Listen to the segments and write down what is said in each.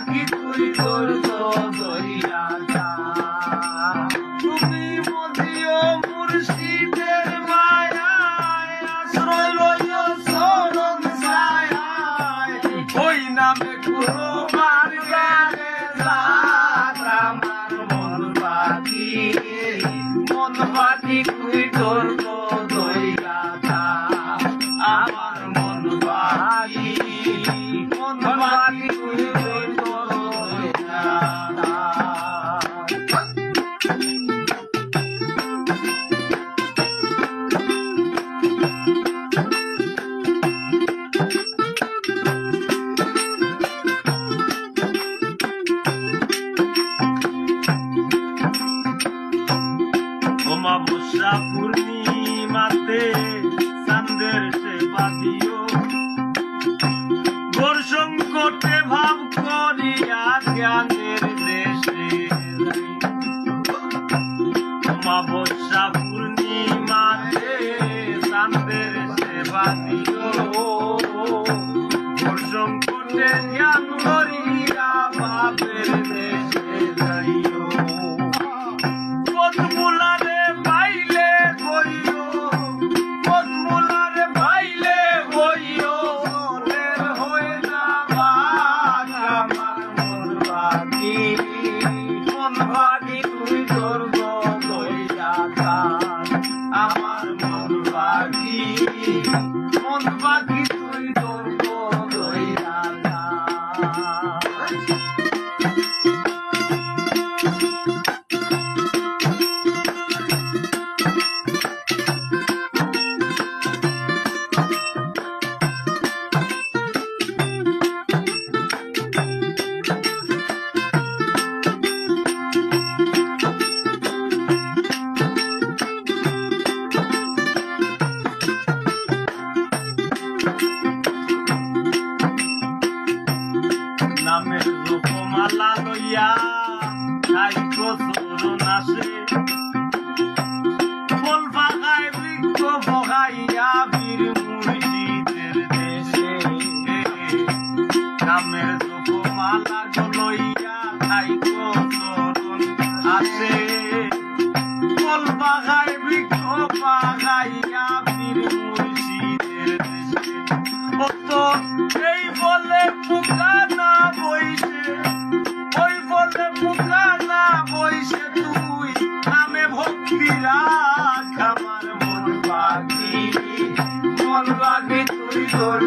পাখি তুই দইয়া যা তুমি মদিও মুর্শিদের মায়ায় আশ্রয় লইও মন পাখি মন পাখি তুই তোর অমাবস্যা পূর্ণিমাতে চাঁদের সেবা দিও ঘোর সংকটে ভাব করিয়া জ্ঞানের সংকটে জ্ঞান করিয়া ভাবের দেশে লইয়া সাইক চরণ আসে ফল বাগায় বৃক্ষ বগাইয়া বীর মুর্শিদের দেশে। নামের ভক্তি আমার মন পাখি মন বাকি তুই তোর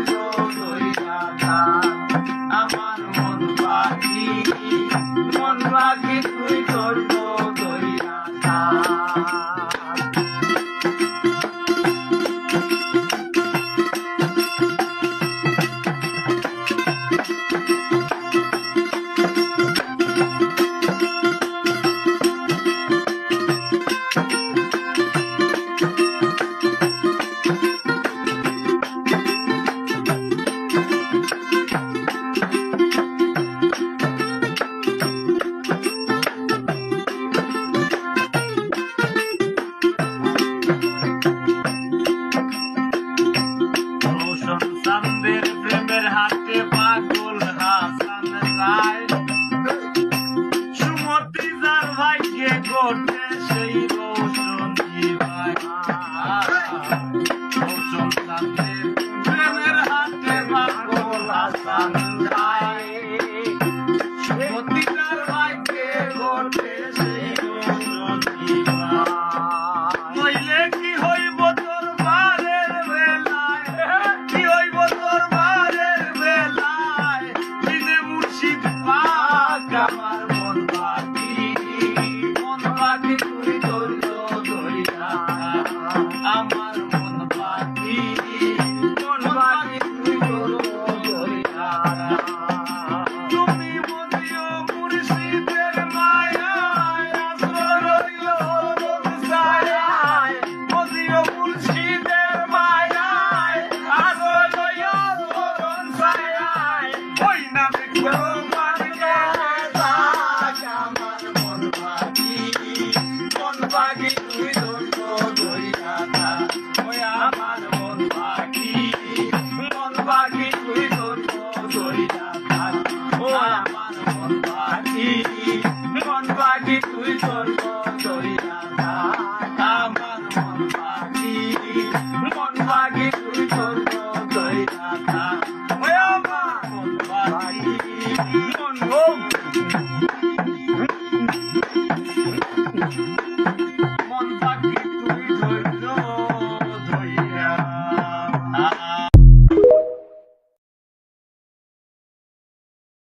আমার মন বাকি। মন বাকি তুই তোর ভাইকে গোটে সেই Um, মন লাগে তোর মতই রাখা আমার মন বাড়ি মন হোক